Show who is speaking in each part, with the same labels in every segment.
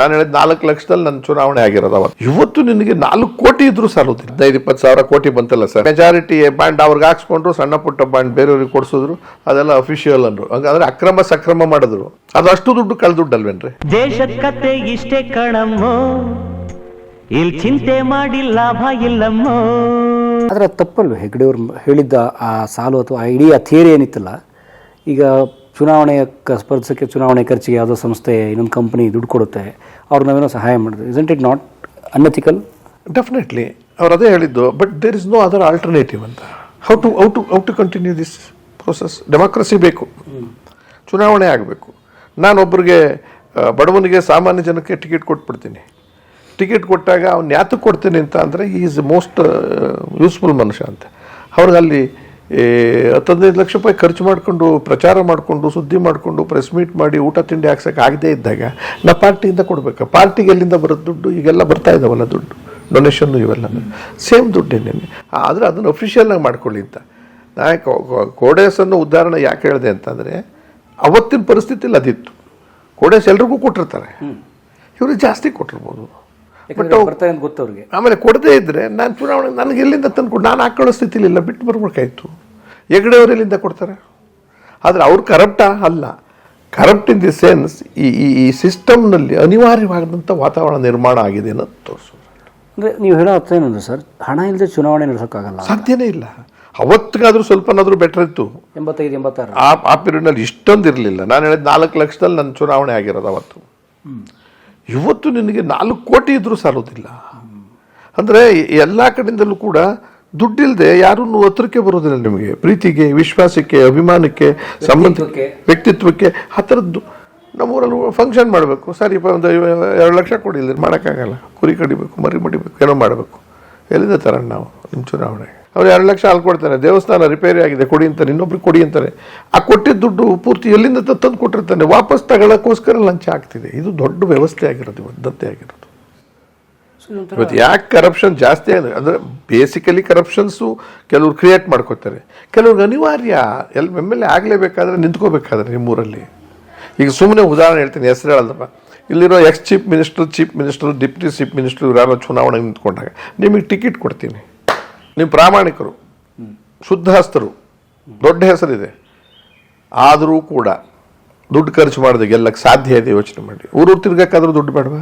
Speaker 1: ನಾನು ಹೇಳಿದ ನಾಲ್ಕು ಲಕ್ಷದಲ್ಲಿ ನನ್ನ ಚುನಾವಣೆ ಆಗಿರೋದು ಅವತ್ತು. ಇವತ್ತು ನಿನಗೆ ನಾಲ್ಕು ಕೋಟಿ ಇದ್ರು ಸಾಲೋದಿಲ್ಲ ಹದಿನೈದು ಇಪ್ಪತ್ತು ಸಾವಿರ ಕೋಟಿ ಬಂತಲ್ಲ ಸರ್. ಮೆಜಾರಿಟಿ ಬಾಂಡ್ ಅವ್ರಿಗೆ ಹಾಕ್ಸ್ಕೊಂಡ್ರು ಸಣ್ಣ ಪುಟ್ಟ ಬಾಂಡ್ ಬೇರೆಯವ್ರಿಗೆ ಕೊಡಿಸಿದ್ರು ಅದೆಲ್ಲ ಅಫಿಷಿಯಲ್ ಅಂದ್ರು. ಹಂಗಂದ್ರೆ ಅಕ್ರಮ ಸಕ್ರಮ ಮಾಡಿದ್ರು. ಅದು ಅಷ್ಟು ದುಡ್ಡು ಕಳೆದ ದುಡ್ಡಲ್ವೇನ್ರಿ
Speaker 2: ದೇಶದ ಕತೆ ಇಷ್ಟೇ ಕಣಮ್ಮ ಇಲ್ಲಿ ಚಿಂತೆ ಮಾಡಿ ಲಾಭ ಇಲ್ಲಮ್ಮ.
Speaker 3: ಆದ್ರೆ ತಪ್ಪಲ್ವ ಹೆಗ್ಡೆಯವ್ರು ಹೇಳಿದ್ದ ಆ ಸಾಲು ಅಥವಾ ಆ ಇಡೀ ಆ ಥಿಯರಿ ಏನಿತ್ತಲ್ಲ ಈಗ ಚುನಾವಣೆಯ ಸ್ಪರ್ಧಿಸೋಕ್ಕೆ ಚುನಾವಣೆ ಖರ್ಚಿಗೆ ಯಾವುದೋ ಸಂಸ್ಥೆ ಇನ್ನೊಂದು ಕಂಪ್ನಿ ದುಡ್ಡು ಕೊಡುತ್ತೆ ಅವ್ರು ನಾವೇನೋ ಸಹಾಯ ಮಾಡಿದ್ರು isn't it not unethical
Speaker 1: definitely ಅವ್ರು ಅದೇ ಹೇಳಿದ್ದು but there is no other alternative ಅಂತ. How to uh to uh to continue this process democracy ಬೇಕು. ಚುನಾವಣೆ ಆಗಬೇಕು. ನಾನೊಬ್ಬರಿಗೆ ಬಡವನಿಗೆ ಸಾಮಾನ್ಯ ಜನಕ್ಕೆ ಟಿಕೆಟ್ ಕೊಟ್ಬಿಡ್ತೀನಿ. ಟಿಕೆಟ್ ಕೊಟ್ಟಾಗ ಅವ್ನು ಯಾತಕ್ಕೆ ಕೊಡ್ತೀನಿ ಅಂತ ಅಂದರೆ ಈ ಈಸ್ ಮೋಸ್ಟ್ ಯೂಸ್ಫುಲ್ ಮನುಷ್ಯ ಅಂತ. ಅವ್ರಿಗೆ ಅಲ್ಲಿ ಏ, ಹತ್ತು ಹದಿನೈದು ಲಕ್ಷ ರೂಪಾಯಿ ಖರ್ಚು ಮಾಡಿಕೊಂಡು ಪ್ರಚಾರ ಮಾಡಿಕೊಂಡು ಸುದ್ದಿ ಮಾಡಿಕೊಂಡು ಪ್ರೆಸ್ ಮೀಟ್ ಮಾಡಿ ಊಟ ತಿಂಡಿ ಹಾಕ್ಸೋಕೆ ಆಗದೇ ಇದ್ದಾಗ ನಾ ಪಾರ್ಟಿಯಿಂದ ಕೊಡಬೇಕು. ಪಾರ್ಟಿಗೆ ಎಲ್ಲಿಂದ ಬರೋದು ದುಡ್ಡು? ಈಗೆಲ್ಲ ಬರ್ತಾ ಇದ್ದಾವಲ್ಲ ದುಡ್ಡು. ಡೊನೇಷನ್ನು ಇವೆಲ್ಲ. ಸೇಮ್ ದುಡ್ಡೇನೇನೆ ಆದರೆ ಅದನ್ನು ಅಫಿಷಿಯಲ್ನಾಗಿ ಮಾಡ್ಕೊಳ್ಳಿ ಅಂತ. ನಾ ಕೋಡೇಸನ್ನು ಉದಾಹರಣೆ ಯಾಕೆ ಹೇಳಿದೆ ಅಂತಂದರೆ ಅವತ್ತಿನ ಪರಿಸ್ಥಿತಿಯಲ್ಲಿ ಅದಿತ್ತು. ಕೋಡೇಸ್ ಎಲ್ರಿಗೂ ಕೊಟ್ಟಿರ್ತಾರೆ. ಇವರು ಜಾಸ್ತಿ ಕೊಟ್ಟಿರ್ಬೋದು.
Speaker 3: ಬರ್ತಾರೆ ಅಂತ ಗೊತ್ತು ಅವ್ರಿಗೆ.
Speaker 1: ಆಮೇಲೆ ಕೊಡದೇ ಇದ್ರೆ ನಾನು ಚುನಾವಣೆ ನನಗೆ ಎಲ್ಲಿಂದ ತಂದು ನಾನು ಹಾಕೊಳ್ಳೋ ಸ್ಥಿತಿಲಿಲ್ಲ ಬಿಟ್ಟು ಬರ್ಬೇಕಾಯ್ತು ಹೆಗಡೆಯವ್ರು ಎಲ್ಲಿಂದ ಕೊಡ್ತಾರೆ? ಆದರೆ ಅವ್ರು ಕರಪ್ಟಾ ಅಲ್ಲ. ಕರಪ್ಟ್ ಇನ್ ದಿ ಸೆನ್ಸ್ ಈ ಈ ಈ ಸಿಸ್ಟಮ್ನಲ್ಲಿ ಅನಿವಾರ್ಯವಾದಂಥ ವಾತಾವರಣ ನಿರ್ಮಾಣ ಆಗಿದೆ ಅನ್ನೋದು ತೋರಿಸೋದು.
Speaker 3: ಅಂದರೆ ನೀವು ಹೇಳೋ ಅರ್ಥ ಏನಂದ್ರೆ ಸರ್ ಹಣ ಇಲ್ಲದೆ ಚುನಾವಣೆ ನಡೆಸೋಕ್ಕಾಗಲ್ಲ.
Speaker 1: ಸಾಧ್ಯನೇ ಇಲ್ಲ. ಅವತ್ತಿಗಾದರೂ ಸ್ವಲ್ಪನಾದರೂ ಬೆಟರ್ ಇತ್ತು.
Speaker 3: ಎಂಬತ್ತೈದು ಎಂಬತ್ತಾರು.
Speaker 1: ಆ ಆ ಪೀರಿಯಡ್ನಲ್ಲಿ ಇಷ್ಟೊಂದು ಇರಲಿಲ್ಲ. ನಾನು ಹೇಳಿದ ನಾಲ್ಕು ಲಕ್ಷದಲ್ಲಿ ನನ್ನ ಚುನಾವಣೆ ಆಗಿರೋದು ಅವತ್ತು. ಇವತ್ತು ನಿನಗೆ ನಾಲ್ಕು ಕೋಟಿ ಇದ್ರೂ ಸಾಲೋದಿಲ್ಲ. ಅಂದರೆ ಎಲ್ಲ ಕಡೆಯಿಂದಲೂ ಕೂಡ ದುಡ್ಡಿಲ್ಲದೆ ಯಾರೂ ಹತ್ರಕ್ಕೆ ಬರೋದಿಲ್ಲ ನಿಮಗೆ. ಪ್ರೀತಿಗೆ ವಿಶ್ವಾಸಕ್ಕೆ ಅಭಿಮಾನಕ್ಕೆ ಸಂಬಂಧಕ್ಕೆ
Speaker 3: ವ್ಯಕ್ತಿತ್ವಕ್ಕೆ.
Speaker 1: ಆ ಥರದ್ದು. ನಮ್ಮೂರಲ್ಲಿ ಫಂಕ್ಷನ್ ಮಾಡಬೇಕು. ಸರಿ ಒಂದು ಎರಡು ಲಕ್ಷ ಕೊಡಿ ಇಲ್ಲಿ ಮಾಡೋಕ್ಕಾಗಲ್ಲ. ಕುರಿ ಕಡಿಬೇಕು ಮರಿ ಮಡಿಬೇಕು ಏನೋ ಮಾಡಬೇಕು. ಎಲ್ಲಿಂದ ತರೋಣ ನಾವು? ನಿಮ್ಮ ಚುನಾವಣೆ ಅವ್ರು ಎರಡು ಲಕ್ಷ ಹಾಲು ಕೊಡ್ತಾರೆ ದೇವಸ್ಥಾನ ರಿಪೇರಿ ಆಗಿದೆ ಕೊಡಿ ಅಂತಾರೆ ಇನ್ನೊಬ್ರಿಗೆ ಕೊಡಿ ಅಂತಾರೆ. ಆ ಕೊಟ್ಟಿದ್ದ ದುಡ್ಡು ಪೂರ್ತಿ ಎಲ್ಲಿಂದ ತಂದು ಕೊಟ್ಟಿರ್ತಾನೆ? ವಾಪಸ್ ತಗೊಳ್ಳೋಕ್ಕೋಸ್ಕರ ಲಂಚ ಆಗ್ತಿದೆ. ಇದು ದೊಡ್ಡ ವ್ಯವಸ್ಥೆ ಆಗಿರೋದು ಬದ್ಧತೆ ದತ್ತೆ ಆಗಿರೋದು ಇವತ್ತು ಯಾಕೆ ಕರಪ್ಷನ್ ಜಾಸ್ತಿ ಆಗಿದೆ? ಅಂದರೆ ಬೇಸಿಕಲಿ ಕರಪ್ಷನ್ಸು ಕೆಲವ್ರು ಕ್ರಿಯೇಟ್ ಮಾಡ್ಕೋತಾರೆ. ಕೆಲವ್ರಿಗೆ ಅನಿವಾರ್ಯ ಎಲ್ ಎಂ ಎಲ್ ಎ ಆಗಲೇಬೇಕಾದ್ರೆ ನಿಂತ್ಕೋಬೇಕಾದ್ರೆ ನಿಮ್ಮೂರಲ್ಲಿ. ಈಗ ಸುಮ್ಮನೆ ಉದಾಹರಣೆ ಹೇಳ್ತೀನಿ ಹೆಸರು ಹೇಳಲ್ಲಪ್ಪ ಇಲ್ಲಿರೋ ex chief minister chief minister deputy chief minister ಯಾರೋ ಚುನಾವಣೆಗೆ ನಿಂತ್ಕೊಂಡಾಗ ನಿಮಗೆ ಟಿಕೆಟ್ ಕೊಡ್ತೀನಿ. ನೀವು ಪ್ರಾಮಾಣಿಕರು ಶುದ್ಧ ಹಸ್ತರು ದೊಡ್ಡ ಹೆಸರಿದೆ. ಆದರೂ ಕೂಡ ದುಡ್ಡು ಖರ್ಚು ಮಾಡಿದೆ ಗೆಲ್ಲಕ್ಕೆ ಸಾಧ್ಯ ಇದೆ ಯೋಚನೆ ಮಾಡಿ. ಊರೂರು ತಿರ್ಗಕ್ಕಾದ್ರೂ ದುಡ್ಡು ಬೇಡವಾ?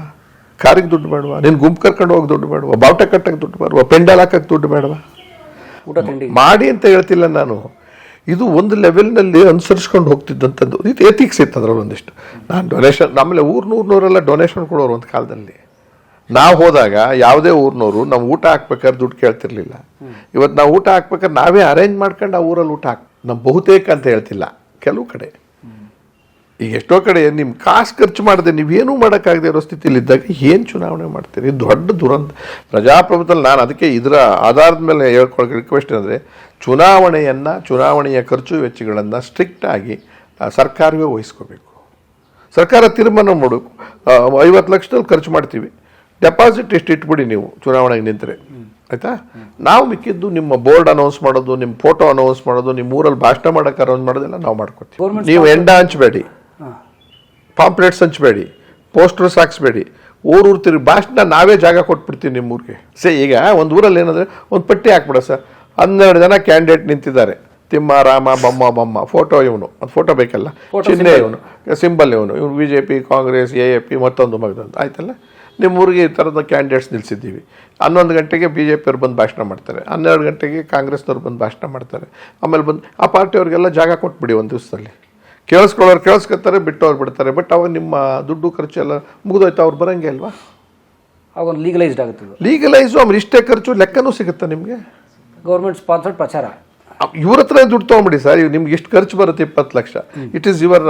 Speaker 1: ಕಾರಿಗೆ ದುಡ್ಡು ಬೇಡವಾ? ನೀನು ಗುಂಪು ಕರ್ಕೊಂಡು ಹೋಗಿ ದುಡ್ಡು ಬೇಡವಾ? ಬಾವುಟ ಕಟ್ಟಕ್ಕೆ ದುಡ್ಡು ಬೇಡವಾ? ಪೆಂಡಲ್ ಹಾಕಕ್ಕೆ ದುಡ್ಡು ಬೇಡವಾ?
Speaker 3: ಊಟ
Speaker 1: ಮಾಡಿ ಅಂತ ಹೇಳ್ತಿಲ್ಲ ನಾನು. ಇದು ಒಂದು ಲೆವೆಲ್ನಲ್ಲಿ ಅನುಸರಿಸ್ಕೊಂಡು ಹೋಗ್ತಿದ್ದಂಥದ್ದು. ಇದು ಎಥಿಕ್ಸ್ ಇತ್ತು ಅದರಲ್ಲಿ ಒಂದಿಷ್ಟು. ನಾನು ಡೊನೇಷನ್ ಆಮೇಲೆ ನೂರೆಲ್ಲ ಡೊನೇಷನ್ ಕೊಡೋರು ಒಂದು ಕಾಲದಲ್ಲಿ. ನಾವು ಹೋದಾಗ ಯಾವುದೇ ಊರಿನವರು ನಾವು ಊಟ ಹಾಕ್ಬೇಕಾದ್ರೆ ದುಡ್ಡು ಕೇಳ್ತಿರ್ಲಿಲ್ಲ. ಇವತ್ತು ನಾವು ಊಟ ಹಾಕ್ಬೇಕಾದ್ರೆ ನಾವೇ ಅರೇಂಜ್ ಮಾಡ್ಕೊಂಡು ಆ ಊರಲ್ಲಿ ಊಟ ಹಾಕ್ ನಮ್ಮ ಬಹುತೇಕ ಅಂತ ಹೇಳ್ತಿಲ್ಲ. ಕೆಲವು ಕಡೆ. ಈಗ ಎಷ್ಟೋ ಕಡೆ ನಿಮ್ಮ ಕಾಸು ಖರ್ಚು ಮಾಡದೆ ನೀವೇನೂ ಮಾಡೋಕ್ಕಾಗದೇ ಇರೋ ಇದ್ದಾಗ ಏನು ಚುನಾವಣೆ ಮಾಡ್ತೀರಿ? ದೊಡ್ಡ ದುರಂತ. ಪ್ರಜಾಪ್ರಭುತ್ವದಲ್ಲಿ ನಾನು ಅದಕ್ಕೆ ಇದರ ಆಧಾರದ ಮೇಲೆ ಹೇಳ್ಕೊಳಕ್ಕೆ ರಿಕ್ವೆಸ್ಟ್ ಅಂದರೆ ಚುನಾವಣೆಯನ್ನು, ಚುನಾವಣೆಯ ಖರ್ಚು ವೆಚ್ಚಗಳನ್ನು ಸ್ಟ್ರಿಕ್ಟಾಗಿ ಸರ್ಕಾರವೇ ವಹಿಸ್ಕೋಬೇಕು. ಸರ್ಕಾರ ತೀರ್ಮಾನ ಮಾಡಬೇಕು ಐವತ್ತು ಲಕ್ಷದಲ್ಲಿ ಖರ್ಚು ಮಾಡ್ತೀವಿ. ಡೆಪಾಸಿಟ್ ಎಷ್ಟು ಇಟ್ಬಿಡಿ ನೀವು ಚುನಾವಣೆಗೆ ನಿಂತರೆ. ಆಯ್ತಾ? ನಾವು ಮಿಕ್ಕಿದ್ದು ನಿಮ್ಮ ಬೋರ್ಡ್ ಅನೌನ್ಸ್ ಮಾಡೋದು ನಿಮ್ಮ ಫೋಟೋ ಅನೌನ್ಸ್ ಮಾಡೋದು ನಿಮ್ಮ ಊರಲ್ಲಿ ಭಾಷಣ ಮಾಡೋಕೆ ಅನೌನ್ಸ್ ಮಾಡೋದೆಲ್ಲ ನಾವು ಮಾಡ್ಕೊತೀವಿ. ನೀವು ಎಂಡ ಹಂಚಬೇಡಿ. ಪಾಂಪ್ಲೆಟ್ಸ್ ಹಂಚಬೇಡಿ. ಪೋಸ್ಟರ್ಸ್ ಹಾಕ್ಸ್ಬೇಡಿ. ಊರೂರು ತಿರುಗಿ ಭಾಷಣ ನಾವೇ ಜಾಗ ಕೊಟ್ಬಿಡ್ತೀವಿ ನಿಮ್ಮ ಊರಿಗೆ. ಸೇ ಈಗ ಒಂದು ಊರಲ್ಲಿ ಏನಂದ್ರೆ ಒಂದು ಪಟ್ಟಿ ಹಾಕ್ಬಿಡ ಸರ್. ಹನ್ನೆರಡು ಜನ ಕ್ಯಾಂಡಿಡೇಟ್ ನಿಂತಿದ್ದಾರೆ. ತಿಮ್ಮ ರಾಮ ಬೊಮ್ಮ ಬೊಮ್ಮ. ಫೋಟೋ ಇವನು. ಅದು ಫೋಟೋ ಬೇಕಲ್ಲ? ಚಿಹ್ನೆ ಇವನು. ಸಿಂಬಲ್ ಇವನು. ಇವನು B J P Congress A A P ಮತ್ತೊಂದು ಮಗದೊಂದು. ಆಯ್ತಲ್ಲ? ನಿಮ್ಮ ಊರಿಗೆ ಈ ಥರದ ಕ್ಯಾಂಡಿಡೇಟ್ಸ್ ನಿಲ್ಲಿಸಿದ್ದೀವಿ ಹನ್ನೊಂದು ಗಂಟೆಗೆ ಬಿ ಜೆ ಪಿಯವ್ರು ಬಂದು ಭಾಷಣ ಮಾಡ್ತಾರೆ. ಹನ್ನೆರಡು ಗಂಟೆಗೆ ಕಾಂಗ್ರೆಸ್ನವ್ರು ಬಂದು ಭಾಷಣ ಮಾಡ್ತಾರೆ. ಆಮೇಲೆ ಬಂದು ಆ ಪಾರ್ಟಿಯವ್ರಿಗೆಲ್ಲ ಜಾಗ ಕೊಟ್ಬಿಡಿ ಒಂದು ದಿವಸದಲ್ಲಿ. ಕೇಳಿಸ್ಕೊಳ್ಳೋರು ಕೇಳಿಸ್ಕೊತಾರೆ ಬಿಟ್ಟವ್ರು ಬಿಡ್ತಾರೆ. ಬಟ್ ಅವಾಗ ನಿಮ್ಮ ದುಡ್ಡು ಖರ್ಚು ಎಲ್ಲ ಮುಗಿದೋಯ್ತು ಅವ್ರು ಬರೋಂಗೆ ಅಲ್ವಾ?
Speaker 3: ಒಂದು ಲೀಗಲೈಸ್ಡ್ ಆಗುತ್ತೆ
Speaker 1: ಲೀಗಲೈಸು ಆಮೇಲೆ ಇಷ್ಟೇ ಖರ್ಚು ಲೆಕ್ಕನೂ ಸಿಗುತ್ತೆ ನಿಮಗೆ?
Speaker 3: ಗೌರ್ಮೆಂಟ್ ಸ್ಪಾನ್ಸರ್ಡ್ ಪ್ರಚಾರ.
Speaker 1: ಇವ್ರ ಹತ್ರ ದುಡ್ಡು ತೊಗೊಂಬಿಡಿ ಸರ್. ಇವ್ ನಿಮ್ಗೆ ಎಷ್ಟು ಖರ್ಚು ಬರುತ್ತೆ ಇಪ್ಪತ್ತು lakh. It is your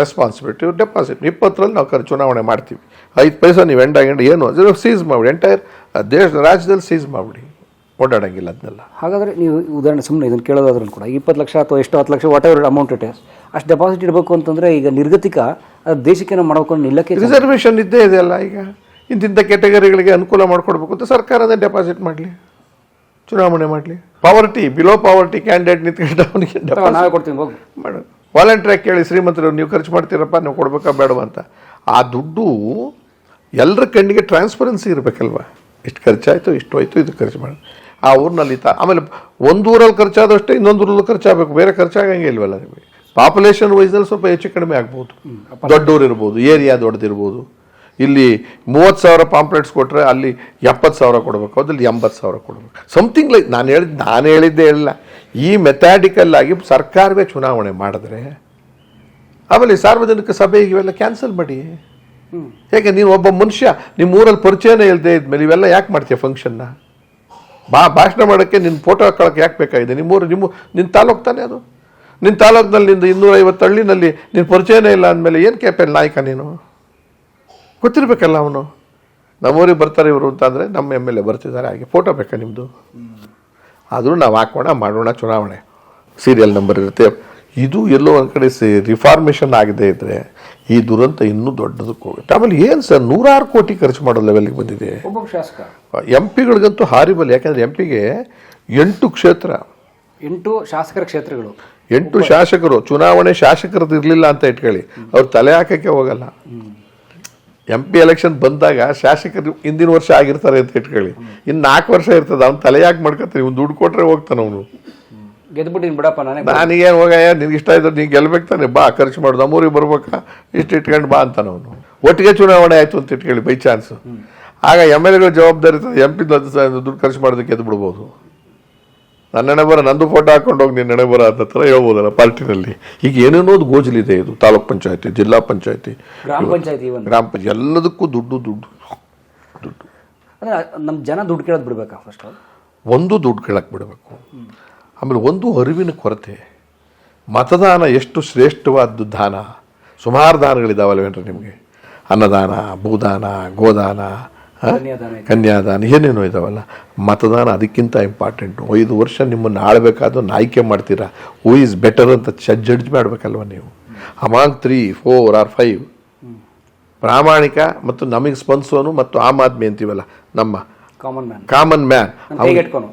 Speaker 1: responsibility deposit ಇಪ್ಪತ್ತರಲ್ಲಿ ನಾವು ಖರ್ಚು ಚುನಾವಣೆ ಮಾಡ್ತೀವಿ. ಐದು ಪೈಸ ನೀವು ಎಂಡ್ ಎಂಡ ಏನು? ಅದು ಸೀಸ್ ಮಾಡಿಬಿಡಿ. ಎಂಟೈರ್ ದೇಶ ರಾಜ್ಯದಲ್ಲಿ ಸೀಸ್ ಮಾಡಿಬಿಡಿ. ಓಡಾಡೋಂಗಿಲ್ಲ ಅದನ್ನೆಲ್ಲ.
Speaker 3: ಹಾಗಾದರೆ ನೀವು ಉದಾಹರಣೆ ಸುಮ್ಮನೆ ಇದನ್ನು ಕೇಳೋದಾದ್ರೂ ಕೂಡ ಇಪ್ಪತ್ತು ಲಕ್ಷ ಅಥವಾ ಎಷ್ಟು ಹತ್ತು lakh whatever amount it ಅಷ್ಟು ಡೆಪಾಸಿಟ್ ಇಡಬೇಕು ಅಂತಂದರೆ ಈಗ ನಿರ್ಗತಿಕ ದೇಶಕ್ಕೆ ನಾವು ಮಾಡ್ಕೊಂಡು ನಿಲ್ಲಕ್ಕೆ
Speaker 1: ರಿಸರ್ವೇಷನ್ ಇದ್ದೇ ಇದೆಯಲ್ಲ ಈಗ. ಇಂತಿಂಥ ಕ್ಯಾಟಗರಿಗಳಿಗೆ ಅನುಕೂಲ ಮಾಡಿಕೊಡ್ಬೇಕು ಅಂತ ಸರ್ಕಾರನೇ ಡೆಪಾಸಿಟ್ ಮಾಡಲಿ. ಚುನಾವಣೆ ಮಾಡಲಿ. ಪಾವರ್ಟಿ ಬಿಲೋ ಪಾವರ್ಟಿ ಕ್ಯಾಂಡಿಡೇಟ್ ನಿಂತ್ಕೊಂಡು ಅವನಿಗೆ
Speaker 3: ನಾವೇ ಕೊಡ್ತೀವಿ ಹೋಗಿ.
Speaker 1: ಮಾಡು. ವಾಲಂಟ್ರಿಯಾಗಿ ಕೇಳಿ ಶ್ರೀಮಂತರು ನೀವು ಖರ್ಚು ಮಾಡ್ತೀರಪ್ಪ ನೀವು ಕೊಡಬೇಕಾ ಬೇಡವಾ ಅಂತ. ಆ ದುಡ್ಡು ಎಲ್ಲರ ಕಣ್ಣಿಗೆ ಟ್ರಾನ್ಸ್ಪರೆನ್ಸಿ ಇರಬೇಕಲ್ವ? ಇಷ್ಟು ಖರ್ಚಾಯಿತು ಇಷ್ಟು ಹೋಯ್ತು ಇದು ಖರ್ಚು ಮಾಡಿ. ಆ ಊರಿನಲ್ಲಿ ತ ಆಮೇಲೆ ಒಂದು ಊರಲ್ಲಿ ಖರ್ಚಾದಷ್ಟೇ ಇನ್ನೊಂದು ಊರಲ್ಲಿ ಖರ್ಚಾಗಬೇಕು. ಬೇರೆ ಖರ್ಚಾಗಂಗೆ ಇಲ್ವಲ್ಲ ನಿಮಗೆ? ಪಾಪ್ಯುಲೇಷನ್ ವೈಸ್ನಲ್ಲಿ ಸ್ವಲ್ಪ ಹೆಚ್ಚು ಕಡಿಮೆ ಆಗ್ಬೋದು. ದೊಡ್ಡೂರು ಇರ್ಬೋದು ಏರಿಯಾ ದೊಡ್ಡದಿರ್ಬೋದು ಇಲ್ಲಿ ಮೂವತ್ತು ಸಾವಿರ ಪಾಂಪ್ಲೆಟ್ಸ್ ಕೊಟ್ಟರೆ ಅಲ್ಲಿ ಎಪ್ಪತ್ತು ಸಾವಿರ ಕೊಡಬೇಕು ಅದ್ರಲ್ಲಿ ಎಂಬತ್ತು ಸಾವಿರ ಕೊಡಬೇಕು. ಸಮಥಿಂಗ್ ಲೈಕ್ ನಾನು ಹೇಳಿದ್ದು ನಾನು ಹೇಳಿದ್ದೇ ಇಲ್ಲ. ಈ ಮೆಥಾಡಿಕಲ್ ಆಗಿ ಸರ್ಕಾರವೇ ಚುನಾವಣೆ ಮಾಡಿದ್ರೆ ಆಮೇಲೆ ಸಾರ್ವಜನಿಕ ಸಭೆ ಇವೆಲ್ಲ ಕ್ಯಾನ್ಸಲ್ ಮಾಡಿ. ಹೇಗೆ ನೀನು ಒಬ್ಬ ಮನುಷ್ಯ, ನಿಮ್ಮ ಊರಲ್ಲಿ ಪರಿಚಯನೇ ಇಲ್ಲದೆ ಇದ್ಮೇಲೆ ಇವೆಲ್ಲ ಯಾಕೆ ಮಾಡ್ತೀಯ ಫಂಕ್ಷನ್ನ ಬಾ, ಭಾಷಣ ಮಾಡೋಕ್ಕೆ ನಿನ್ನ ಫೋಟೋ ಹಾಕೊಳ್ಳೋಕೆ ಯಾಕೆ ಬೇಕಾಗಿದೆ? ನಿಮ್ಮೂರು ನಿಮ್ಮ ನಿನ್ನ ತಾಲೂಕು ತಾನೇ ಅದು? ನಿನ್ನ ತಾಲೂಕಿನಲ್ಲಿ ನಿಂದು ಇನ್ನೂರೈವತ್ತು ಹಳ್ಳಿನಲ್ಲಿ ನಿನ್ನ ಪರಿಚಯನೇ ಇಲ್ಲ ಅಂದಮೇಲೆ ಏನು ಕ್ಯಾಪೆಲ್ ನಾಯಕ ನೀನು? ಗೊತ್ತಿರಬೇಕಲ್ಲ ಅವನು. ನಮ್ಮೂರಿಗೆ ಬರ್ತಾರೆ ಇವರು ಅಂತಂದರೆ ನಮ್ಮ ಎಂ ಎಲ್ ಎ ಬರ್ತಿದ್ದಾರೆ, ಹಾಗೆ ಫೋಟೋ ಬೇಕಾ ನಿಮ್ಮದು ಆದರೂ ನಾವು ಹಾಕೋಣ, ಮಾಡೋಣ, ಚುನಾವಣೆ. ಸೀರಿಯಲ್ ನಂಬರ್ ಇರುತ್ತೆ. ಇದು ಎಲ್ಲೋ ಒಂದು ಕಡೆ ಸಿ ರಿಫಾರ್ಮೇಷನ್ ಆಗದೆ ಇದ್ರೆ ಈ ದುರಂತ ಇನ್ನೂ ದೊಡ್ಡದಕ್ಕೆ ಹೋಗುತ್ತೆ. ಆಮೇಲೆ ಏನು ಸರ್ ನೂರಾರು ಕೋಟಿ ಖರ್ಚು ಮಾಡೋ ಲೆವೆಲ್ಗೆ ಬಂದಿದೆ.
Speaker 3: ಒಬ್ಬ ಶಾಸಕ.
Speaker 1: ಎಂ ಪಿಗಳಿಗಂತೂ ಹಾರಿಬಲ್ ಯಾಕೆಂದರೆ ಎಂ ಪಿಗೆ ಎಂಟು ಕ್ಷೇತ್ರ.
Speaker 3: ಎಂಟು ಶಾಸಕರ ಕ್ಷೇತ್ರಗಳು.
Speaker 1: ಎಂಟು ಶಾಸಕರು ಚುನಾವಣೆ ಶಾಸಕರದ್ದು ಇರಲಿಲ್ಲ ಅಂತ ಇಟ್ಕೊಳ್ಳಿ ಅವ್ರು ತಲೆ ಹಾಕಕ್ಕೆ ಹೋಗಲ್ಲ. ಎಂ ಪಿ ಎಲೆಕ್ಷನ್ ಬಂದಾಗ ಶಾಸಕರು ಹಿಂದಿನ ವರ್ಷ ಆಗಿರ್ತಾರೆ ಅಂತ ಇಟ್ಕೊಳ್ಳಿ ಇನ್ನು ನಾಲ್ಕು ವರ್ಷ ಇರ್ತದೆ ಅವ್ನು ತಲೆ ಯಾಕೆ ಮಾಡ್ಕೊತಾನೆ ಇವ್ನು ದುಡ್ಡು ಕೊಟ್ಟರೆ ಹೋಗ್ತಾನೆ ಅವನು.
Speaker 3: ಗೆದ್ಬಿಟ್ಟಿನಿ ಬಿಡಪ್ಪ ನಾನೇ
Speaker 1: ನನಗೇನು ಹೋಗಯ್ಯ ನಿನ್ಗೆ ಇಷ್ಟ ಇದ್ರೆ ನೀನು ಗೆಲ್ಬೇಕು ತಾನೆ ಬಾ ಖರ್ಚು ಮಾಡೋದು ನಮ್ಮೂರಿಗೆ ಬರ್ಬೇಕಾ? ಇಷ್ಟು ಇಟ್ಕೊಂಡು ಬಾ ಅಂತಾನೆ ಅವನು. ಒಟ್ಟಿಗೆ ಚುನಾವಣೆ ಆಯಿತು ಅಂತ ಇಟ್ಕೊಳ್ಳಿ ಬೈ ಚಾನ್ಸ್ ಆಗ ಎಂ ಎಲ್ ಎಗಳ ಜವಾಬ್ದಾರಿ ಇರ್ತದೆ ಎಂ ಪಿ ದುಡ್ಡು ಖರ್ಚು ಮಾಡೋದಕ್ಕೆ ಎದ್ದು ಬಿಡ್ಬೋದು. ನನ್ನ ನೆನೆ ಬರ ನಂದು ಫೋಟೋ ಹಾಕೊಂಡು ಹೋಗಿ ನಿನ್ನ ನೆನೆ ಬರ ಅಂತ ಥರ ಹೇಳ್ಬೋದಲ್ಲ ಪಾರ್ಟಿನಲ್ಲಿ. ಈಗ ಏನೇನೋದು ಗೋಜಲಿದೆ ಇದು ತಾಲೂಕ್ ಪಂಚಾಯತಿ ಜಿಲ್ಲಾ ಪಂಚಾಯತಿ.
Speaker 3: ಗ್ರಾಮ ಪಂಚಾಯತಿ
Speaker 1: ಗ್ರಾಮ ಪಂಚಾಯತಿ ಎಲ್ಲದಕ್ಕೂ ದುಡ್ಡು ದುಡ್ಡು ದುಡ್ಡು.
Speaker 3: ಅಂದರೆ ನಮ್ಮ ಜನ ದುಡ್ಡು ಕೇಳೋದು ಬಿಡಬೇಕಾ ಫಸ್ಟ್
Speaker 1: ಒಂದು ದುಡ್ಡು ಕೇಳಕ್ಕೆ ಬಿಡಬೇಕು. ಆಮೇಲೆ ಒಂದು ಅರಿವಿನ ಕೊರತೆ. ಮತದಾನ ಎಷ್ಟು ಶ್ರೇಷ್ಠವಾದ್ದು ದಾನ? ಸುಮಾರು ದಾನಗಳಿದಾವಲ್ವೇನ್ರಿ ನಿಮಗೆ? ಅನ್ನದಾನ ಭೂದಾನ ಗೋದಾನ
Speaker 3: ಕನ್ಯಾದಾನ.
Speaker 1: ಏನೇನೋ ಇದಾವಲ್ಲ. ಮತದಾನ ಅದಕ್ಕಿಂತ ಇಂಪಾರ್ಟೆಂಟು ಐದು ವರ್ಷ ನಿಮ್ಮನ್ನು ಆಳ್ಬೇಕಾದ್ರೂ ಆಯ್ಕೆ ಮಾಡ್ತೀರಾ? ಹೂ ಈಸ್ ಬೆಟರ್ ಅಂತ ಜಡ್ಜ್ ಮಾಡಬೇಕಲ್ವ ನೀವು? Among three four or five ಪ್ರಾಮಾಣಿಕ ಮತ್ತು ನಮಗೆ ಸ್ಪಂದಿಸೋನು ಮತ್ತು ಆಮ್ ಆದ್ಮಿ ಅಂತೀವಲ್ಲ ನಮ್ಮ
Speaker 3: ಕಾಮನ್ ಮ್ಯಾನ್.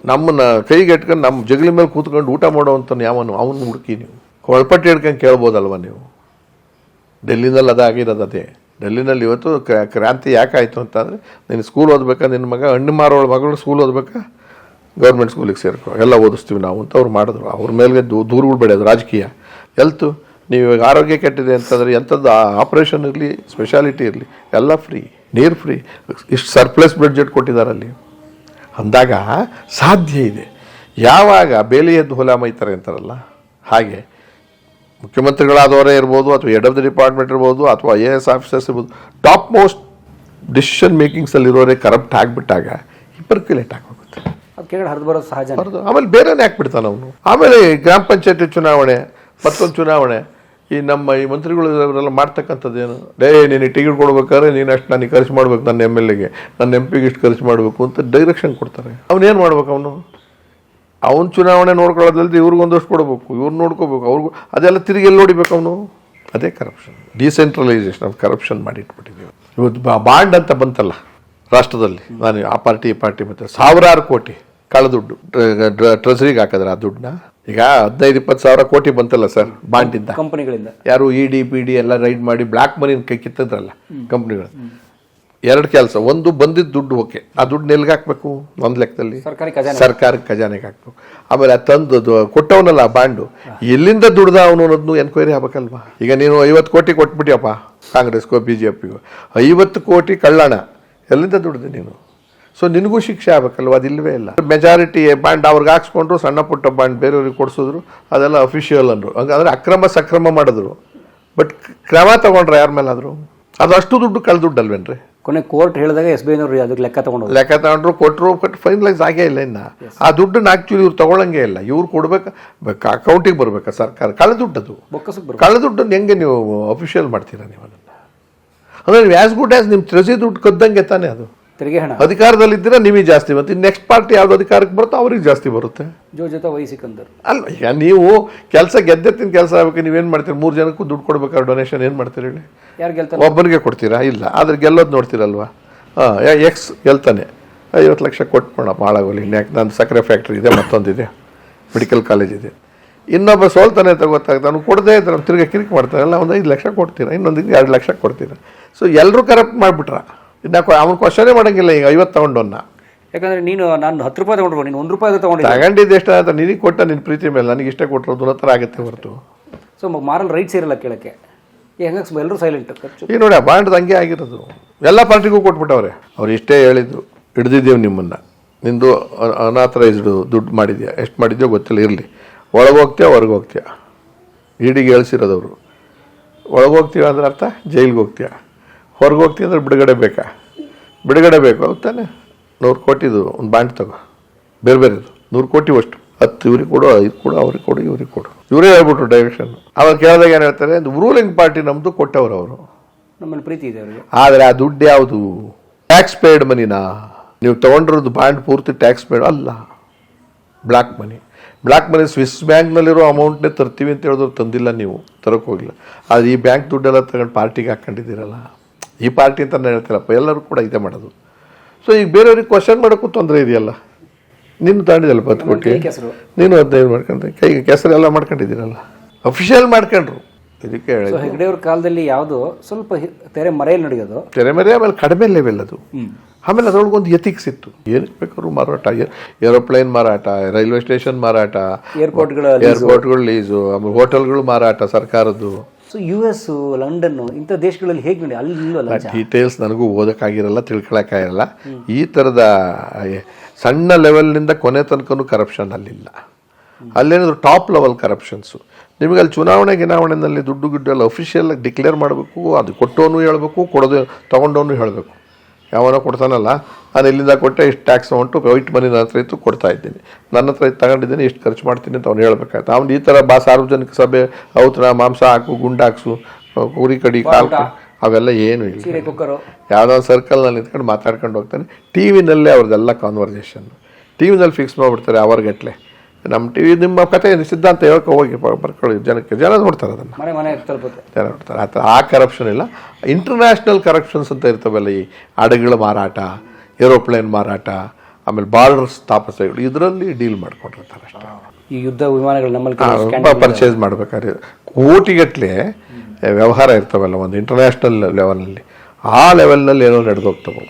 Speaker 1: ನಮ್ಮನ್ನ ಕೈಗೆಟ್ಕೊಂಡು ನಮ್ಮ ಜಗಲಿ ಮೇಲೆ ಕೂತ್ಕೊಂಡು ಊಟ ಮಾಡೋವಂಥ ಯಾವನು ಅವನು ಹುಡುಕಿ ನೀವು. ಒಳಪಟ್ಟು ಹಿಡ್ಕೊಂಡು ಕೇಳ್ಬೋದಲ್ವ ನೀವು? ಡೆಲ್ಲಿನಲ್ಲಿ ಅದಾಗಿರೋದು ಅದೇ. ಡೆಲ್ಲಿನಲ್ಲಿ ಇವತ್ತು ಕ್ರಾ- ಕ್ರಾಂತಿ ಯಾಕಾಯಿತು ಅಂತಂದರೆ ನಿನ್ನ ಸ್ಕೂಲ್ ಓದ್ಬೇಕಾ ನಿನ್ನ ಮಗ? ಹಣ್ಣು ಮಾರೋಳ ಮಗಳು ಸ್ಕೂಲ್ ಓದ್ಬೇಕಾ? ಗೌರ್ಮೆಂಟ್ ಸ್ಕೂಲಿಗೆ ಸೇರ್ಕೊ. ಎಲ್ಲ ಓದಿಸ್ತೀವಿ ನಾವು ಅಂತ ಅವ್ರು ಮಾಡಿದ್ರು. ಅವ್ರ ಮೇಲೆ ದೂ ದೂರುಗಳು ಬೆಳೆಯೋದು ರಾಜಕೀಯ. ಎಲ್ತು ನೀವು ಇವಾಗ ಆರೋಗ್ಯ ಕೆಟ್ಟಿದೆ ಅಂತಂದರೆ ಎಂಥದ್ದು ಆಪ್ರೇಷನ್ ಇರಲಿ ಸ್ಪೆಷಾಲಿಟಿ ಇರಲಿ ಎಲ್ಲ ಫ್ರೀ ನೀರು ಫ್ರೀ. ಇಷ್ಟು ಸರ್ಪ್ಲಸ್ ಬಡ್ಜೆಟ್ ಕೊಟ್ಟಿದ್ದಾರೆ ಅಲ್ಲಿ. ಅಂದಾಗ ಸಾಧ್ಯ ಇದೆ. ಯಾವಾಗ ಬೇಲಿ ಎದ್ದು ಹೊಲ ಮೈತಾರೆ ಅಂತಾರಲ್ಲ? ಹಾಗೆ. ಮುಖ್ಯಮಂತ್ರಿಗಳಾದವರೇ ಇರ್ಬೋದು ಅಥವಾ ಹೆಡ್ ಆಫ್ ದ ಡಿಪಾರ್ಟ್ಮೆಂಟ್ ಇರ್ಬೋದು ಅಥವಾ ಐ ಎ ಎಸ್ ಆಫೀಸರ್ಸ್ ಇರ್ಬೋದು ಟಾಪ್ ಮೋಸ್ಟ್ ಡಿಸಿಷನ್ ಮೇಕಿಂಗ್ಸಲ್ಲಿರೋರೇ ಕರಪ್ಟ್ ಆಗಿಬಿಟ್ಟಾಗ ಪರ್ಕ್ಯುಲೇಟ್ ಆಗೋಗುತ್ತೆ
Speaker 3: ಹರಿದು ಬರೋದು ಸಹಜ
Speaker 1: ಆಮೇಲೆ ಬೇರೆನೇ ಹಾಕ್ಬಿಡ್ತಾನೆ ಅವನು. ಆಮೇಲೆ ಗ್ರಾಮ ಪಂಚಾಯತಿ ಚುನಾವಣೆ ಮತ್ತೊಂದು ಚುನಾವಣೆ. ಈ ನಮ್ಮ ಈ ಮಂತ್ರಿಗಳು ಇವರೆಲ್ಲ ಮಾಡ್ತಕ್ಕಂಥದ್ದೇನು ಡೇ ನೀನು ಟಿಕೆಟ್ ಕೊಡ್ಬೇಕಾದ್ರೆ ನೀನು ಅಷ್ಟು ನನಗೆ ಖರ್ಚು ಮಾಡ್ಬೇಕು ನನ್ನ ಎಂ ಎಲ್ ಎಗೆ. ನನ್ನ ಎಂ ಪಿಗೆ ಇಷ್ಟು ಖರ್ಚು ಮಾಡಬೇಕು ಅಂತ ಡೈರೆಕ್ಷನ್ ಕೊಡ್ತಾರೆ. ಅವನೇನು ಮಾಡ್ಬೇಕು ಅವನು? ಅವನ ಚುನಾವಣೆ ನೋಡ್ಕೊಳ್ಳೋದಲ್ಲದೆ ಇವ್ರಿಗೊಂದಷ್ಟು ಕೊಡಬೇಕು, ಇವ್ರು ನೋಡ್ಕೋಬೇಕು, ಅವ್ರಿಗೂ ಅದೆಲ್ಲ ತಿರುಗಿ ಎಲ್ಲಿ ನೋಡಿಬೇಕು ಅವನು? ಅದೇ ಕರಪ್ಷನ್ ಡಿಸೆಂಟ್ರಲೈಸೇಷನ್ ಆಫ್ ಕರಪ್ಷನ್ ಮಾಡಿಟ್ಬಿಟ್ಟಿದ್ದೀವಿ. ಇವತ್ತು ಬಾಂಡ್ ಅಂತ ಬಂತಲ್ಲ ರಾಷ್ಟ್ರದಲ್ಲಿ, ನಾನು ಆ ಪಾರ್ಟಿ, ಈ ಪಾರ್ಟಿ ಮತ್ತು ಸಾವಿರಾರು ಕೋಟಿ ಕಳ್ಳದುಡ್ಡು ಟ್ರೆಸರಿಗೆ ಹಾಕಿದ್ರೆ ಆ ದುಡ್ಡನ್ನ. ಈಗ ಹದಿನೈದು ಇಪ್ಪತ್ತು ಸಾವಿರ ಕೋಟಿ ಬಂತಲ್ಲ ಸರ್ ಬಾಂಡಿಂದ
Speaker 3: ಕಂಪನಿಗಳಿಂದ.
Speaker 1: ಯಾರು ಇ ಡಿ ಪಿ ಡಿ ಎಲ್ಲ ರೈಡ್ ಮಾಡಿ ಬ್ಲ್ಯಾಕ್ ಮನಿ ಕೈ ಕಿತ್ತಿದ್ರಲ್ಲ ಕಂಪ್ನಿಗಳು. ಎರಡು ಕೆಲಸ ಒಂದು ಬಂದಿದ್ದ ದುಡ್ಡು ಓಕೆ ಆ ದುಡ್ಡು ನೆಲ್ಗೆ ಹಾಕ್ಬೇಕು? ಒಂದು ಲೆಕ್ಕದಲ್ಲಿ ಸರ್ಕಾರಕ್ಕೆ ಖಜಾನೆಗೆ ಹಾಕ್ಬೇಕು. ಆಮೇಲೆ ಆ ತಂದು ಕೊಟ್ಟವನಲ್ಲ ಆ ಬಾಂಡು ಎಲ್ಲಿಂದ ದುಡ್ದ ಅವನು ಅನ್ನೋದನ್ನು ಎನ್ಕ್ವೈರಿ ಆಗ್ಬೇಕಲ್ವಾ? ಈಗ ನೀನು ಐವತ್ತು ಕೋಟಿ ಕೊಟ್ಬಿಟ್ಟಿಯಪ್ಪ ಕಾಂಗ್ರೆಸ್ಗೋ ಬಿ ಜೆ ಪಿಗೋ ಐವತ್ತು ಕೋಟಿ ಕಳ್ಳಣ ಎಲ್ಲಿಂದ ದುಡ್ದೆ ನೀನು? ಸೊ ನಿನಗೂ ಶಿಕ್ಷೆ ಆಗ್ಬೇಕಲ್ವ? ಅದಿಲ್ವೇ ಇಲ್ಲ. ಮೆಜಾರಿಟಿ ಬಾಂಡ್ ಅವ್ರಿಗೆ ಹಾಕ್ಸ್ಕೊಂಡ್ರು ಸಣ್ಣ ಪುಟ್ಟ ಬಾಂಡ್ ಬೇರೆಯವ್ರಿಗೆ ಕೊಡಿಸಿದ್ರು ಅದೆಲ್ಲ ಅಫಿಷಿಯಲ್ ಅಂದರು. ಹಂಗಂದ್ರೆ ಅಕ್ರಮ ಸಕ್ರಮ ಮಾಡಿದ್ರು. ಬಟ್ ಕ್ರಮ ತಗೊಂಡ್ರೆ ಯಾರ ಮೇಲಾದ್ರು? ಅದು ಅಷ್ಟು ದುಡ್ಡು ಕಳೆದ ದುಡ್ಡು ಅಲ್ವೇನ್ರಿ
Speaker 3: ಕೊನೆ ಕೋರ್ಟ್ ಹೇಳಿದಾಗ ಎಸ್ ಬಿ ಐನವ್ರು ಅದಕ್ಕೆ ಲೆಕ್ಕ ತಗೊಂಡು
Speaker 1: ಲೆಕ್ಕ ತಗೊಂಡ್ರು ಕೊಟ್ಟರು ಬಟ್ ಫೈನಲೈಸ್ ಆಗೇ ಇಲ್ಲ ಇನ್ನು. ಆ ದುಡ್ಡನ್ನ ಆ್ಯಕ್ಚುಲಿ ಇವ್ರು ತಗೊಳಂಗೆ ಇಲ್ಲ. ಇವ್ರು ಕೊಡ್ಬೇಕು ಅಕೌಂಟಿಗೆ ಬರ್ಬೇಕಾ ಸರ್ಕಾರ? ಕಳೆದ
Speaker 3: ದುಡ್ಡು ಅದು
Speaker 1: ಕಳ್ಳ ದುಡ್ಡನ್ನು ಹೆಂಗೆ ನೀವು ಅಫಿಷಿಯಲ್ ಮಾಡ್ತೀರಾ ನೀವು ಅದನ್ನು? ಅಂದರೆ ನೀವು ಆ್ಯಸ್ ಗುಡ್ ಆ್ಯಸ್ ನಿಮ್ಮ ತ್ರಸಿ ದುಡ್ಡು ಕದ್ದಂಗೆ ತಾನೇ ಅದು.
Speaker 3: ತೆರಿಗೆ ಹಣ.
Speaker 1: ಅಧಿಕಾರದಲ್ಲಿದ್ದೀರಾ ನಿಮಗೆ ಜಾಸ್ತಿ ಬರುತ್ತೆ. ನೆಕ್ಸ್ಟ್ ಪಾರ್ಟಿ ಯಾವ್ದು ಅಧಿಕಾರಕ್ಕೆ ಬರುತ್ತೋ ಅವ್ರಿಗೆ ಜಾಸ್ತಿ ಬರುತ್ತೆ.
Speaker 3: ಜೋ ಜೊತೆ ವೈ ಸಿಕಂದರ್
Speaker 1: ಅಲ್ಲ ಈಗ ನೀವು ಕೆಲಸ ಗೆದ್ದೆತ್ತಿನ ಕೆಲಸ ಆಗ್ಬೇಕು ನೀವೇನು ಮಾಡ್ತೀರಿ? ಮೂರು ಜನಕ್ಕೂ ದುಡ್ಡು ಕೊಡ್ಬೇಕಾದ್ರೆ ಡೊನೇಷನ್ ಏನು ಮಾಡ್ತೀರಿ ಹೇಳಿ?
Speaker 3: ಯಾರು ಗೆಲ್ತಾರೆ?
Speaker 1: ಒಬ್ಬನಿಗೆ ಕೊಡ್ತೀರಾ? ಇಲ್ಲ. ಆದ್ರೆ ಗೆಲ್ಲೋದು ನೋಡ್ತೀರಲ್ವಾ? ಹಾಂ ಎಕ್ಸ್ ಗೆಲ್ತಾನೆ. ಐವತ್ತು ಲಕ್ಷ ಕೊಟ್ಬೋಣ ಇನ್ನು ಯಾಕೆ? ನಾನು ಸಕ್ಕರೆ ಫ್ಯಾಕ್ಟ್ರಿ ಇದೆ ಮತ್ತೊಂದಿದೆ. ಮೆಡಿಕಲ್ ಕಾಲೇಜ್ ಇದೆ. ಇನ್ನೊಬ್ಬ ಸೋಲ್ತಾನೆ ಅಂತ ಗೊತ್ತಾಗ್ತದೆ. ಅವ್ನು ಕೊಡದೇ ಇದ್ರೆ ಅವ್ನು ತಿರ್ಗಿ ಕಿರಿಕ್ ಮಾಡ್ತಾರಲ್ಲ ಒಂದು ಐದು ಲಕ್ಷ ಕೊಡ್ತೀರಾ? ಇನ್ನೊಂದಿಗೆ ಎರಡು ಲಕ್ಷ ಕೊಡ್ತೀರಾ? ಸೊ ಎಲ್ಲರೂ ಕರಪ್ಟ್ ಮಾಡಿಬಿಟ್ರ? ಇದನ್ನ ಅವನು ಕ್ವಶನೇ ಮಾಡೋಂಗಿಲ್ಲ ಈಗ ಐವತ್ತು ತಗೊಂಡವನ್ನ
Speaker 3: ಯಾಕಂದ್ರೆ ನೀನು ನಾನು ಹತ್ತು ರೂಪಾಯಿ ತಗೊಂಡ್ರು ನೀನು ಒಂದು ರೂಪಾಯಿ ತಗೊಂಡಿದ್ದೆ
Speaker 1: ತಗೊಂಡಿದ್ದು ಎಷ್ಟು ಅಂತ ನಿನಗೆ ಕೊಟ್ಟ ನಿನ್ನ ಪ್ರೀತಿ ಮೇಲೆ ನನಗೆ ಇಷ್ಟೇ ಕೊಟ್ಟರು ದುರತ್ರ ಆಗುತ್ತೆ ಹೊರತು.
Speaker 3: ಸೊ ಮಾರಲ್ ರೈಟ್ಸ್ ಇರಲ್ಲ ಕೇಳಕ್ಕೆ. ಈ ಹಂಗಾಗಿ ಎಲ್ಲರೂ ಸೈಲೆಂಟ್ ಖರ್ಚು.
Speaker 1: ಈಗ ನೋಡಿ ಆ ಬಾಂಡ್ದು ಹಂಗೆ ಆಗಿರೋದು. ಎಲ್ಲ ಪಾರ್ಟಿಗೂ ಕೊಟ್ಬಿಟ್ಟವ್ರೆ. ಅವ್ರು ಇಷ್ಟೇ ಹೇಳಿದ್ರು ಹಿಡ್ದಿದ್ದೇವೆ ನಿಮ್ಮನ್ನು. ನಿಂದು ಅನಾಥರೈಸ್ಡ್ ದುಡ್ಡು ಮಾಡಿದ್ಯಾ? ಎಷ್ಟು ಮಾಡಿದ್ಯೋ ಗೊತ್ತಿಲ್ಲ ಇರಲಿ. ಒಳಗೆ ಹೋಗ್ತೀಯಾ ಹೊರಗೆ ಹೋಗ್ತೀಯಾ? ಇಡಿಗೆ ಹೇಳ್ಸಿರೋದವರು ಒಳಗೆ ಹೋಗ್ತೀವಿ ಅಂದ್ರೆ ಅರ್ಥ? ಜೈಲಿಗೆ ಹೋಗ್ತೀಯಾ? ಹೊರಗೆ ಹೋಗ್ತೀನಿ ಅಂದ್ರೆ ಬಿಡುಗಡೆ ಬೇಕಾ? ಬಿಡುಗಡೆ ಬೇಕು ತಾನೆ. ನೂರು ಕೋಟಿದು ಒಂದು ಬಾಂಡ್ ತಗೋ. ಬೇರೆ ಬೇರೆದು ನೂರು ಕೋಟಿ ಅಷ್ಟು. ಹತ್ತು ಇವ್ರಿಗೆ ಕೊಡು ಐದು ಕೊಡು ಅವ್ರಿಗೆ ಕೊಡು ಇವ್ರಿಗೆ ಕೊಡು. ಇವರೇ ಹೇಳ್ಬಿಟ್ರು ಡೈರೆಕ್ಷನ್ ಅವಾಗ ಕೇಳಿದಾಗ ಏನು ಹೇಳ್ತಾರೆ ರೂಲಿಂಗ್ ಪಾರ್ಟಿ ನಮ್ಮದು ಕೊಟ್ಟವ್ರು ಅವರು.
Speaker 3: ನಮ್ಮಲ್ಲಿ ಪ್ರೀತಿ ಇದೆ ಅವರಿಗೆ.
Speaker 1: ಆದರೆ ಆ ದುಡ್ಡು ಯಾವುದು? ಟ್ಯಾಕ್ಸ್ ಪೇಯ್ಡ್ ಮನಿನಾ ನೀವು ತೊಗೊಂಡಿರೋದು ಬಾಂಡ್ ಪೂರ್ತಿ ಟ್ಯಾಕ್ಸ್ ಪೇಯ್ಡ್ ಅಲ್ಲ. Black money black money Swiss ಬ್ಯಾಂಕ್ನಲ್ಲಿರೋ ಅಮೌಂಟ್ನೇ ತರ್ತೀವಿ ಅಂತ ಹೇಳಿದ್ರು ತಂದಿಲ್ಲ ನೀವು. ತರಕ್ಕೆ ಹೋಗಿಲ್ಲ. ಆದರೆ ಈ ಬ್ಯಾಂಕ್ ದುಡ್ಡೆಲ್ಲ ತಗೊಂಡು ಪಾರ್ಟಿಗೆ ಹಾಕ್ಕೊಂಡಿದ್ದೀರಲ್ಲ ಈ ಪಾರ್ಟಿ ಅಂತ ನಾನು ಹೇಳ್ತೀನಪ್ಪ ಎಲ್ಲರೂ ಕೂಡ ಇದೇ ಮಾಡೋದು. ಸೊ ಈಗ ಬೇರೆಯವ್ರಿಗೆ ಕ್ವಶನ್ ಮಾಡೋಕ್ಕೂ ತೊಂದರೆ ಇದೆಯಲ್ಲ? ನಿನ್ನ ತಾಂಡಿದಲ್ಲ ಹತ್ತು ಕೋಟಿ ನೀನು ಹದಿನೈದು ಮಾಡ್ಕೊಂಡ್ರೆ ಕೈಗೆ ಎಲ್ಲ ಮಾಡ್ಕೊಂಡಿದ್ದೀರಲ್ಲ? ಅಫಿಷಿಯಲ್ ಮಾಡ್ಕೊಂಡ್ರು. ಇದಕ್ಕೆ
Speaker 3: ಹೇಳಿ ಹೆಗ್ಡೆಯವ್ರ ಕಾಲದಲ್ಲಿ ಯಾವುದು ಸ್ವಲ್ಪ ತೆರೆ ಮರೆಯಲ್ಲಿ ನಡೆಯೋದು.
Speaker 1: ತೆರೆಮರೆ ಆಮೇಲೆ ಕಡಿಮೆ ಲೆವೆಲ್ ಅದು. ಆಮೇಲೆ ಅದರೊಳಗೊಂದು ಎಥಿಕ್ಸ್ ಇತ್ತು. ಏನಕ್ಕೆ ಬೇಕಾದ್ರೂ ಮಾರಾಟ ಏರೋಪ್ಲೇನ್ ಮಾರಾಟ ರೈಲ್ವೆ ಸ್ಟೇಷನ್ ಮಾರಾಟ
Speaker 3: ಏರ್ಪೋರ್ಟ್ಗಳ
Speaker 1: ಏರ್ಪೋರ್ಟ್ಗಳು ಲೀಸು ಆಮೇಲೆ ಹೋಟೆಲ್ಗಳು ಮಾರಾಟ ಸರ್ಕಾರದ್ದು.
Speaker 3: ಸೊ ಯು ಎಸ್ ಲಂಡನ್ ಇಂಥ ದೇಶಗಳಲ್ಲಿ ಹೇಗೆ ನೋಡಿ? ಅಲ್ಲಿ ಇಲ್ವಲ್ಲ
Speaker 1: ಡೀಟೇಲ್ಸ್ ನನಗೂ ಓದೋಕ್ಕಾಗಿರಲ್ಲ ತಿಳ್ಕೊಳಕ್ಕಾಗಿರಲ್ಲ. ಈ ಥರದ ಸಣ್ಣ ಲೆವೆಲ್ನಿಂದ ಕೊನೆ ತನಕನೂ ಕರಪ್ಷನ್ ಅಲ್ಲಿಲ್ಲ. ಅಲ್ಲೇನಾದ್ರು ಟಾಪ್ ಲೆವೆಲ್ ಕರಪ್ಷನ್ಸು ನಿಮಗೆ ಅಲ್ಲಿ ಚುನಾವಣೆ ಗಿನಾವಣೆಯಲ್ಲಿ ದುಡ್ಡು ಗಿಡ್ಡು ಎಲ್ಲ ಅಫಿಷಿಯಲ್ ಡಿಕ್ಲೇರ್ ಮಾಡಬೇಕು ಅದು ಕೊಟ್ಟೋನು ಹೇಳಬೇಕು ಕೊಡೋದು ತೊಗೊಂಡವನು ಹೇಳಬೇಕು. ಯಾವನೋ ಕೊಡ್ತಾನಲ್ಲ ನಾನು ಇಲ್ಲಿಂದ ಕೊಟ್ಟೆ ಇಷ್ಟು ಟ್ಯಾಕ್ಸ್ ಅಮೌಂಟು ವೈಟ್ ಮನಿ ನನ್ನ ಹತ್ರ ಇತ್ತು ಕೊಡ್ತಾ ಇದ್ದೀನಿ. ನನ್ನ ಹತ್ರ ಇದು ತಗೊಂಡಿದ್ದೀನಿ ಇಷ್ಟು ಖರ್ಚು ಮಾಡ್ತೀನಿ ಅಂತ ಅವ್ನು ಹೇಳ್ಬೇಕಾಯ್ತು. ಅವ್ನು ಈ ಥರ ಬಾ ಸಾರ್ವಜನಿಕ ಸಭೆ ಔತಣ ಮಾಂಸ ಹಾಕು ಗುಂಡಾಕ್ಸು ಕುರಿ ಕಡಿ ಕಾಲು ಅವೆಲ್ಲ ಏನು ಇಲ್ಲ. ಯಾವುದೋ ಒಂದು ಸರ್ಕಲ್ನಲ್ಲಿ ನಿಂತ್ಕೊಂಡು ಮಾತಾಡ್ಕೊಂಡು ಹೋಗ್ತಾನೆ. ಟಿ ವಿನಲ್ಲೇ ಅವ್ರದ್ದೆಲ್ಲ ಕಾನ್ವರ್ಸೇಷನ್ ಟಿ ವಿನಲ್ಲಿ ಫಿಕ್ಸ್ ಮಾಡಿಬಿಡ್ತಾರೆ ಅವರ್ಗಟ್ಲೆ. ನಮ್ಮ ಟಿ ವಿ ನಿಮ್ಮ ಕತೆ ಸಿದ್ಧಾಂತ ಹೇಳಕ್ಕೆ ಹೋಗಿ ಬರ್ಕೊಳ್ಳಿ ಜನಕ್ಕೆ ಜನ ನೋಡ್ತಾರೆ ಅದನ್ನು. ಜನ ನೋಡ್ತಾರೆ. ಆ ಥರ ಆ ಕರಪ್ಷನ್ ಇಲ್ಲ. ಇಂಟರ್ನ್ಯಾಷನಲ್ ಕರಪ್ಷನ್ಸ್ ಅಂತ ಇರ್ತವಲ್ಲ ಈ ಹಡಗುಗಳ ಮಾರಾಟ ಏರೋಪ್ಲೇನ್ ಮಾರಾಟ ಆಮೇಲೆ ಬಾರ್ಡರ್ ಸ್ಥಾಪನೆಗಳು ಇದರಲ್ಲಿ ಡೀಲ್ ಮಾಡ್ಕೊಂಡಿರ್ತಾರೆ ಅಷ್ಟೇ.
Speaker 3: ಈ ಯುದ್ಧ ವಿಮಾನಗಳು ನಮ್ಮಲ್ಲಿ
Speaker 1: ಪರ್ಚೇಸ್ ಮಾಡ್ಬೇಕಾದ್ರೆ. ಕೋಟಿಗಟ್ಟಲೆ ವ್ಯವಹಾರ ಇರ್ತವಲ್ಲ ಒಂದು ಇಂಟರ್ನ್ಯಾಷನಲ್ ಲೆವೆಲ್ನಲ್ಲಿ ಆ ಲೆವೆಲ್ನಲ್ಲಿ ಏನೋ ನಡೆದೋಗ್ತವೆ.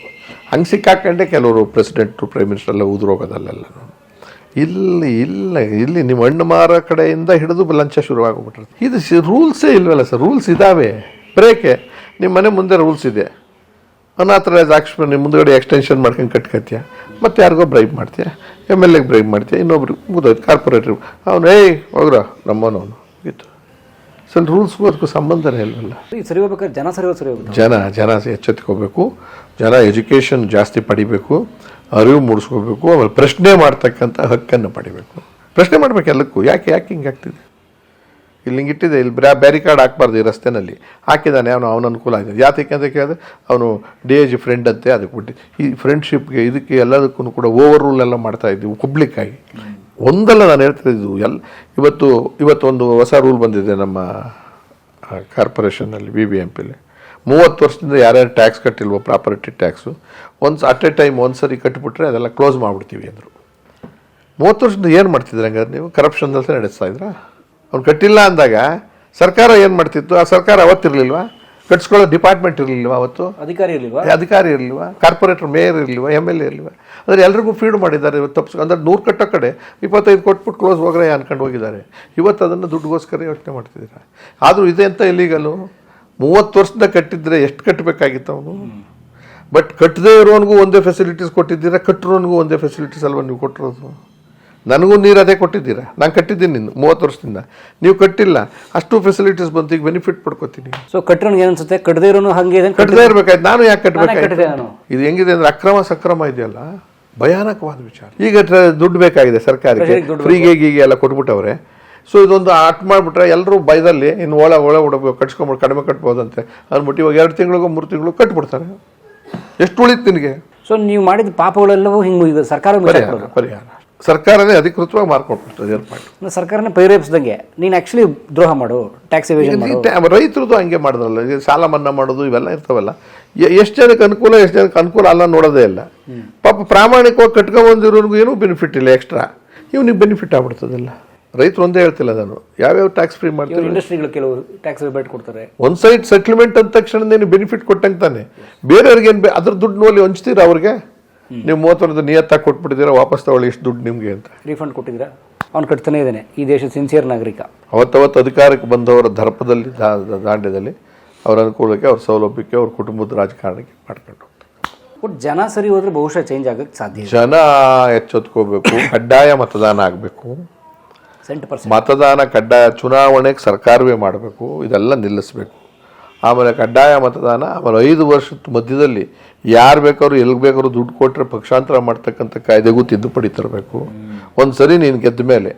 Speaker 1: ಹಂಗೆ ಸಿಕ್ಕಾಕೊಂಡೆ ಕೆಲವರು ಪ್ರೆಸಿಡೆಂಟು ಪ್ರೈಮ್ ಮಿನಿಸ್ಟರ್ ಎಲ್ಲ ಉದುರೋಗೋದಲ್ಲೆಲ್ಲ ಇಲ್ಲಿ ಇಲ್ಲ ಇಲ್ಲಿ ನಿಮ್ಮ ಹಣ್ಣು ಮಾರೋ ಕಡೆಯಿಂದ ಹಿಡಿದು ಲಂಚ ಶುರುವಾಗ್ಬಿಟ್ರೆ ಇದು ರೂಲ್ಸೇ ಇಲ್ವಲ್ಲ ಸರ್ ರೂಲ್ಸ್ ಇದ್ದಾವೆ ಬ್ರೇಕೆ ನಿಮ್ಮ ಮನೆ ಮುಂದೆ ರೂಲ್ಸ್ ಇದೆ. ಅನಾಥರೈಸ್ ಹಾಕ್ಸ್ಕೊಂಡು ನಿಮ್ಮ ಮುಂದ್ಗಡೆ ಎಕ್ಸ್ಟೆನ್ಷನ್ ಮಾಡ್ಕೊಂಡು ಕಟ್ಕತ್ತೀಯ ಮತ್ತೆ ಯಾರಿಗೋ ಬ್ರೈಬ್ ಮಾಡ್ತೀಯ? ಎಂ ಎಲ್ ಎಗೆ ಬ್ರೈಬ್ ಮಾಡ್ತೀಯ? ಇನ್ನೊಬ್ರು ಮುಗಿದೋಯ್ತು. ಕಾರ್ಪೊರೇಟ್ರಿ ಅವನು ಏಯ್ ಹೋಗ್ರ. ನಮ್ಮನವನು ಇತ್ತು. ಸರ್ ರೂಲ್ಸ್ಗೂ ಅದಕ್ಕೂ ಸಂಬಂಧನೇ ಇಲ್ವಲ್ಲ?
Speaker 3: ಈ ಸರಿ ಹೋಗ್ಬೇಕಾದ್ರೆ ಜನ ಸರಿ ಹೋಗಿ ಸರಿ ಹೋಗ್ಬೇಕು?
Speaker 1: ಜನ ಜನ ಎಚ್ಚೆತ್ಕೋಬೇಕು. ಜನ ಎಜುಕೇಷನ್ ಜಾಸ್ತಿ ಪಡಿಬೇಕು. ಅರಿವು ಮೂಡಿಸ್ಕೋಬೇಕು, ಆಮೇಲೆ ಪ್ರಶ್ನೆ ಮಾಡ್ತಕ್ಕಂಥ ಹಕ್ಕನ್ನು ಪಡಿಬೇಕು. ಪ್ರಶ್ನೆ ಮಾಡಬೇಕು ಎಲ್ಲಕ್ಕೂ. ಯಾಕೆ ಯಾಕೆ ಹಿಂಗೆ ಆಗ್ತಿದೆ? ಇಲ್ಲಿ ಹಿಂಗೆ ಇಟ್ಟಿದೆ, ಇಲ್ಲಿ ಬ್ಯಾರಿ ಬ್ಯಾರಿಕಾರ್ಡ್ ಹಾಕ್ಬಾರ್ದು ಈ ರಸ್ತೆನಲ್ಲಿ. ಹಾಕಿದ್ದಾನೆ ಅವನು, ಅವನ ಅನುಕೂಲ ಆಗಿದೆ. ಯಾತಕ್ಕೆ ಅಂತ ಕೇಳಿದ್ರೆ, ಅವನು ಡಿ ಎಜ್ ಫ್ರೆಂಡ್ ಅಂತೆ, ಅದಕ್ಕೆ ಬಿಟ್ಟು. ಈ ಫ್ರೆಂಡ್ಶಿಪ್ಗೆ ಇದಕ್ಕೆ ಎಲ್ಲದಕ್ಕೂ ಕೂಡ ಓವರ್ ರೂಲ್ ಎಲ್ಲ ಮಾಡ್ತಾ ಇದ್ದೀವಿ ಪಬ್ಲಿಕ್ಕಾಗಿ ಒಂದಲ್ಲ ನಾನು ಹೇಳ್ತಿದ್ದು ಎಲ್ಲ ಇವತ್ತು, ಇವತ್ತೊಂದು ಹೊಸ ರೂಲ್ ಬಂದಿದೆ ನಮ್ಮ ಕಾರ್ಪೊರೇಷನ್ನಲ್ಲಿ ಬಿ ಬಿ ಎಂ ಪಿಲಿ ಮೂವತ್ತು ವರ್ಷದಿಂದ ಯಾರ್ಯಾರು ಟ್ಯಾಕ್ಸ್ ಕಟ್ಟಿಲ್ವೋ ಪ್ರಾಪರ್ಟಿ ಟ್ಯಾಕ್ಸು ಒಂದು ಅಟ್ ಎ ಟೈಮ್ ಒಂದು ಸರಿ ಕಟ್ಟಿಬಿಟ್ರೆ ಅದೆಲ್ಲ ಕ್ಲೋಸ್ ಮಾಡಿಬಿಡ್ತೀವಿ ಅಂದರು. ಮೂವತ್ತು ವರ್ಷದಿಂದ ಏನು ಮಾಡ್ತಿದ್ರೆ ಹಂಗಾದ್ರೆ ನೀವು? ಕರಪ್ಷನ್ ಅಂತ ನಡೆಸ್ತಾ ಇದ್ರಾ? ಅವ್ನು ಕಟ್ಟಿಲ್ಲ ಅಂದಾಗ ಸರ್ಕಾರ ಏನು ಮಾಡ್ತಿತ್ತು? ಆ ಸರ್ಕಾರ ಅವತ್ತಿರಲಿಲ್ವಾ? ಕಟ್ಸ್ಕೊಳ್ಳೋ ಡಿಪಾರ್ಟ್ಮೆಂಟ್ ಇರಲಿಲ್ವಾ ಅವತ್ತು?
Speaker 3: ಅಧಿಕಾರಿ ಇರಲಿಲ್ಲ
Speaker 1: ಅಧಿಕಾರಿ ಇರಲಿಲ್ವಾ? ಕಾರ್ಪೊರೇಟರ್ ಮೇಯರ್ ಇರಲಿಲ್ವಾ? ಎಂ ಎಲ್ ಎ ಇರಲಿಲ್ವಾ? ಅಂದರೆ ಎಲ್ರಿಗೂ ಫೀಡ್ ಮಾಡಿದ್ದಾರೆ ಇವತ್ತು ತಪ್ಪಿಸ್ ಅಂದ್ರೆ ನೂರು ಕಟ್ಟೋ ಕಡೆ ಇಪ್ಪತ್ತೈದು ಕೊಟ್ಬಿಟ್ಟು ಕ್ಲೋಸ್ ಹೋಗ್ರೆ ಅನ್ಕೊಂಡು ಹೋಗಿದ್ದಾರೆ. ಇವತ್ತು ಅದನ್ನು ದುಡ್ಡುಗೋಸ್ಕರ ಯೋಚನೆ ಮಾಡ್ತಿದ್ದೀರಾ? ಆದರೂ ಇದೆ ಅಂತ ಇಲ್ಲಿಗಲು ಮೂವತ್ತು ವರ್ಷದ ಕಟ್ಟಿದ್ರೆ ಎಷ್ಟು ಕಟ್ಟಬೇಕಾಗಿತ್ತು ಅವನು? ಬಟ್ ಕಟ್ಟದೇ ಇರೋನಿಗೂ ಒಂದೇ ಫೆಸಿಲಿಟೀಸ್ ಕೊಟ್ಟಿದ್ದೀರಾ ಕಟ್ಟಿರೋನಿಗೂ ಒಂದೇ ಫೆಸಿಲಿಟೀಸ್ ಅಲ್ವಾ ನೀವು ಕೊಟ್ಟಿರೋದು? ನನಗೂ ನೀರು ಅದೇ ಕೊಟ್ಟಿದ್ದೀರಾ? ನಾನು ಕಟ್ಟಿದ್ದೀನಿ ನಿನ್ನ ಮೂವತ್ತು ವರ್ಷದಿಂದ. ನೀವು ಕಟ್ಟಿಲ್ಲ ಅಷ್ಟು ಫೆಸಿಲಿಟೀಸ್ ಬಂತು ಈಗ ಬೆನಿಫಿಟ್ ಪಡ್ಕೋತೀನಿ.
Speaker 3: ಸೊ ಕಟ್ಟಿರೋನ್ಗೆ ಏನು ಅನ್ಸುತ್ತೆ ಕಟ್ಟದೇ ಇರೋನು ಹಂಗೆ ಇದೆ
Speaker 1: ಕಟ್ಟದೇ ಇರಬೇಕಾಯ್ತು. ನಾನು ಯಾಕೆ ಕಟ್ಟಬೇಕಾಯ್ತು ಇದು ಹೆಂಗಿದೆ ಅಂದ್ರೆ ಅಕ್ರಮ ಸಕ್ರಮ ಇದೆಯಲ್ಲ? ಭಯಾನಕವಾದ ವಿಚಾರ. ಈಗ ದುಡ್ಡು ಬೇಕಾಗಿದೆ ಸರ್ಕಾರಕ್ಕೆ. ಫ್ರೀಗೆ ಗೀಗೆ ಎಲ್ಲ ಕೊಟ್ಬಿಟ್ಟವ್ರೆ. ಸೊ ಇದೊಂದು ಆಟ ಮಾಡಿಬಿಟ್ರೆ ಎಲ್ಲರೂ ಬೈದಲ್ಲಿ ಇನ್ನು ಒಳ ಒಳ ಉಡಬೇಕು ಕಟ್ಸ್ಕೊಂಬಿಟ್ಟು ಕಡಿಮೆ ಕಟ್ಬೋದಂತೆ. ಅಂದ್ಬಿಟ್ಟು ಇವಾಗ ಎರಡು ತಿಂಗಳಿಗೂ ಮೂರು ತಿಂಗಳು ಕಟ್ಬಿಡ್ತಾರೆ. ಎಷ್ಟು ಉಳಿತು ನಿನಗೆ?
Speaker 3: ಸೊ ನೀವು ಮಾಡಿದ ಪಾಪಗಳೆಲ್ಲವೂ ಹಿಂಗೆ ಸರ್ಕಾರ
Speaker 1: ಪರಿಹಾರ ಪರಿಹಾರ. ಸರ್ಕಾರನೇ ಅಧಿಕೃತವಾಗಿ ಮಾರ್ಕೊಟ್ಬಿಡ್ತದೆ ಏರ್ಪಾಡು
Speaker 3: ಸರ್ಕಾರನೇ ಪ್ರೇರೇಪಿಸ್ದಂಗೆ. ನೀನು ಆ್ಯಕ್ಚುಲಿ ದ್ರೋಹ ಮಾಡು ಟ್ಯಾಕ್ಸ್
Speaker 1: ರೈತರದ್ದು ಹಂಗೆ ಮಾಡಿದ್ರಲ್ಲ ಈಗ ಸಾಲ ಮನ್ನಾ ಮಾಡೋದು ಇವೆಲ್ಲ ಇರ್ತಾವಲ್ಲ. ಎಷ್ಟು ಜನಕ್ಕೆ ಅನುಕೂಲ ಎಷ್ಟು ಜನಕ್ಕೆ ಅನುಕೂಲ ಅಲ್ಲ ನೋಡೋದೇ ಇಲ್ಲ. ಪಾಪ ಪ್ರಾಮಾಣಿಕವಾಗಿ ಕಟ್ಕೊಂಬಂದಿರೋರ್ಗು ಏನೂ ಬೆನಿಫಿಟ್ ಇಲ್ಲ ಎಕ್ಸ್ಟ್ರಾ ಇವ್ನಿಗೆ ಬೆನಿಫಿಟ್ ಆಗ್ಬಿಡ್ತದಲ್ಲ. ರೈತರು ಒಂದೇ ಹೇಳ್ತಿಲ್ಲ ನಾನು ಯಾವ್ಯಾವ ಟ್ಯಾಕ್ಸ್ ಫ್ರೀ ಮಾಡ್ತೀವಿ
Speaker 3: ಇಂಡಸ್ಟ್ರಿಗಳು ಕೆಲವು ಟ್ಯಾಕ್ಸ್ ರಿಬೇಟ್ ಕೊಡ್ತಾರೆ.
Speaker 1: ಒಂದ್ ಸೈಡ್ ಸೆಟ್ಲ್ಮೆಂಟ್ ಅಂದ ತಕ್ಷಣ ನೀನು ಬೆನಿಫಿಟ್ ಕೊಟ್ಟಂಗೆ ತಾನೆ. ಬೇರೆಯವ್ರಿಗೆ ಏನು ಅದ್ರ ದುಡ್ಡು ನೋಡಿ ಹಂಚ್ತೀರಾ ಅವ್ರಿಗೆ? ನೀವು ಮೂವತ್ತು ವರ್ಷದ ನಿಯತ್ತಾಗಿ ಕೊಟ್ಬಿಟ್ಟಿದ್ದೀರಾ ವಾಪಸ್ ತಗೊಳ್ಳಿ ಎಷ್ಟು ದುಡ್ಡು ನಿಮಗೆ ಅಂತ.
Speaker 3: ರೀಫಂಡ್ ಕೊಟ್ಟಿದ್ದೀರಾ? ಅವ್ನು ಕಟ್ತಾನೆ ಇದ್ದಾನೆ. ಈ ದೇಶದ ಸಿನ್ಸಿಯರ್ ನಾಗರಿಕ.
Speaker 1: ಅವತ್ತವತ್ತು ಅಧಿಕಾರಕ್ಕೆ ಬಂದವರ ದರ್ಪದಲ್ಲಿ ದಾಂಡ್ಯದಲ್ಲಿ ಅವ್ರ ಅನುಕೂಲಕ್ಕೆ ಅವ್ರ ಸೌಲಭ್ಯಕ್ಕೆ ಅವ್ರ ಕುಟುಂಬದ ರಾಜಕಾರಣಕ್ಕೆ ಮಾಡ್ಕೊಂಡು ಹೋಗ್ತಾರೆ.
Speaker 3: ಬಟ್ ಜನ ಸರಿ ಹೋದ್ರೆ ಬಹುಶಃ ಚೇಂಜ್ ಆಗಕ್ಕೆ ಸಾಧ್ಯ
Speaker 1: ಜನ ಎಚ್ಚೆತ್ಕೋಬೇಕು ಕಡ್ಡಾಯ ಮತದಾನ ಆಗಬೇಕು. ಮತದಾನ ಕಡ್ಡಾಯ ಚುನಾವಣೆಗೆ ಸರ್ಕಾರವೇ ಮಾಡಬೇಕು, ಇದೆಲ್ಲ ನಿಲ್ಲಿಸಬೇಕು. ಆಮೇಲೆ ಕಡ್ಡಾಯ ಮತದಾನ, ಆಮೇಲೆ ಐದು ವರ್ಷದ ಮಧ್ಯದಲ್ಲಿ ಯಾರು ಬೇಕಾದ್ರೂ ಎಲ್ಲಿಗೆ ಬೇಕಾದ್ರು ದುಡ್ಡು ಕೊಟ್ಟರೆ ಪಕ್ಷಾಂತರ ಮಾಡ್ತಕ್ಕಂಥ ಕಾಯ್ದೆಗೂ ತಿದ್ದುಪಡಿ ತರಬೇಕು. ಒಂದು ಸರಿ ನೀನು ಗೆದ್ದ ಮೇಲೆ,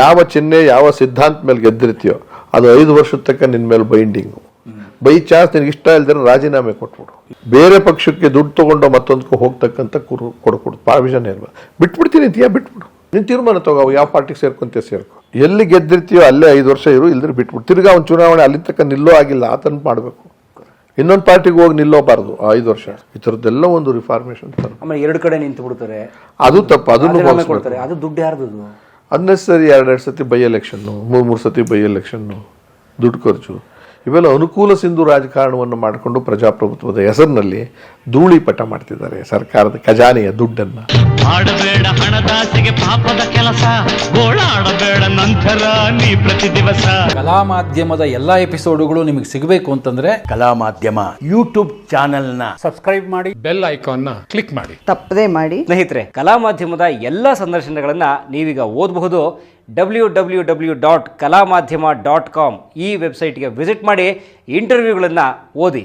Speaker 1: ಯಾವ ಚಿಹ್ನೆ, ಯಾವ ಸಿದ್ಧಾಂತ ಮೇಲೆ ಗೆದ್ದಿರ್ತೀಯೋ, ಅದು ಐದು ವರ್ಷದ ತನಕ ನಿನ್ನ ಮೇಲೆ ಬೈಂಡಿಂಗು ಬೈ ಚಾನ್ಸ್ ನಿನಗೆ ಇಷ್ಟ ಇಲ್ದಿರೋ ರಾಜೀನಾಮೆ ಕೊಟ್ಬಿಡು. ಬೇರೆ ಪಕ್ಷಕ್ಕೆ ದುಡ್ಡು ತೊಗೊಂಡು ಮತ್ತೊಂದಕ್ಕೆ ಹೋಗ್ತಕ್ಕಂಥ ಕುರು ಕೊಡ್ಕೊಡು ಪ್ರಾವಿಷನ್ ಇರ್ಬೋದು ಬಿಟ್ಬಿಡ್ತೀನಿ ಅಂತೀಯ? ಬಿಟ್ಬಿಡು. ನೀನು ತೀರ್ಮಾನ ತಗೋ ಯಾವ ಪಾರ್ಟಿಗೆ ಸೇರ್ಕೊಂತೀಯ ಸೇರ್ಕೊ ಎಲ್ಲಿ ಗೆದ್ದಿರ್ತೀಯೋ ಅಲ್ಲೇ ಐದು ವರ್ಷ ಇರು ಇಲ್ದ್ರೆ ಬಿಟ್ಬಿಟ್ಟು ತಿರ್ಗಾ ಒಂದು ಚುನಾವಣೆ ಅಲ್ಲಿ ತಕ್ಕ ನಿಲ್ಲೋ ಆಗಿಲ್ಲ ಆತನ ಮಾಡಬೇಕು. ಇನ್ನೊಂದು ಪಾರ್ಟಿಗೆ ಹೋಗಿ ನಿಲ್ಲೋಬಾರ್ದು ಐದು ವರ್ಷ. ಈ ಥರದ್ದೆಲ್ಲ ಒಂದು ರಿಫಾರ್ಮೇಷನ್
Speaker 3: ಆಮೇಲೆ ಎರಡು ಕಡೆ ನಿಂತು ಬಿಡ್ತಾರೆ.
Speaker 1: ಅದು ತಪ್ಪು ಅದನ್ನು
Speaker 3: ಕೊಡ್ತಾರೆ. ಅದು ದುಡ್ಡು ಯಾರ್ದು
Speaker 1: ಅನ್ನೆಸರಿ ಎರಡೆರಡು ಸತಿ ಬೈ ಎಲೆಕ್ಷನ್ನು ಮೂರು ಮೂರು ಸತಿ ಬೈ ಎಲೆಕ್ಷನ್ನು ದುಡ್ಡು ಖರ್ಚು. ಇವೆಲ್ಲ ಅನುಕೂಲ ಸಿಂಧು ರಾಜಕಾರಣವನ್ನು ಮಾಡಿಕೊಂಡು ಪ್ರಜಾಪ್ರಭುತ್ವದ ಹೆಸರಿನಲ್ಲಿ ಧೂಳಿ ಪಟ ಮಾಡ್ತಿದ್ದಾರೆ ಸರ್ಕಾರದ ಖಜಾನೆಯ ದುಡ್ಡನ್ನು.
Speaker 2: ಮಾಡಬೇಡ ಹಣದಾಸೆಗೆ ಪಾಪದ ಕೆಲಸ ಗೋಳಾಡಬೇಡ ನಂತರ ನೀ ಪ್ರತಿ ದಿವಸ.
Speaker 4: ಕಲಾ ಮಾಧ್ಯಮದ ಎಲ್ಲಾ ಎಪಿಸೋಡುಗಳು ನಿಮಗೆ ಸಿಗಬೇಕು ಅಂತಂದ್ರೆ
Speaker 5: ಕಲಾ ಮಾಧ್ಯಮ ಯೂಟ್ಯೂಬ್ ಚಾನೆಲ್ನ
Speaker 6: ಬೆಲ್ನ ಕ್ಲಿಕ್ ಮಾಡಿ.
Speaker 7: ತಪ್ಪದೇ ಮಾಡಿ.
Speaker 3: ಸ್ನೇಹಿತರೆ ಕಲಾ ಮಾಧ್ಯಮದ ಎಲ್ಲಾ ಸಂದರ್ಶನಗಳನ್ನ ನೀವೀಗ ಓದಬಹುದು. ಡಬ್ಲ್ಯೂ ಡಬ್ಲ್ಯೂ ಡಬ್ಲ್ಯೂ ಡಾಟ್ ಕಲಾ ಮಾಧ್ಯಮ ಡಾಟ್ ಕಾಮ್ ಈ ವೆಬ್ಸೈಟ್ಗೆ ವಿಸಿಟ್ ಮಾಡಿ ಇಂಟರ್ವ್ಯೂಗಳನ್ನು ಓದಿ.